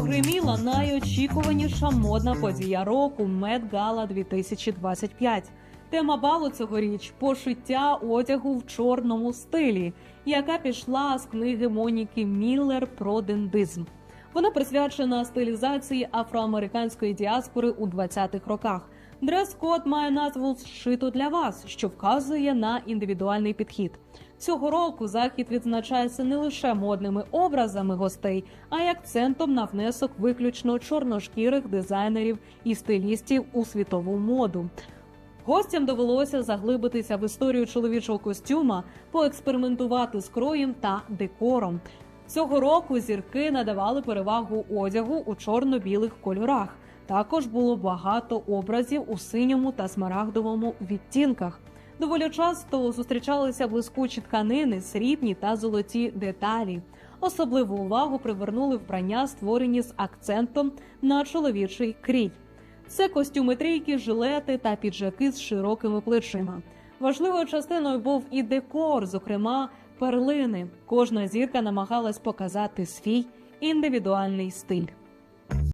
прогреміла найочікуваніша модна подія року Gala 2025. Тема балу цьогоріч пошиття одягу в чорному стилі, яка пішла з книги Моніки Міллер про дендизм. Вона присвячена стилізації афроамериканської діаспори у 20-х роках. Дрес-код має назву «Зшито для вас, що вказує на індивідуальний підхід. Цього року захід відзначається не лише модними образами гостей, а й акцентом на внесок виключно чорношкірих дизайнерів і стилістів у світову моду. Гостям довелося заглибитися в історію чоловічого костюма, поекспериментувати з кроєм та декором. Цього року зірки надавали перевагу одягу у чорно-білих кольорах. Також було багато образів у синьому та смарагдовому відтінках. Доволі часто зустрічалися блискучі тканини, срібні та золоті деталі. Особливу увагу привернули вбрання, створені з акцентом на чоловічий крій. Це костюми трійки, жилети та піджаки з широкими плечима. Важливою частиною був і декор, зокрема перлини. Кожна зірка намагалась показати свій індивідуальний стиль.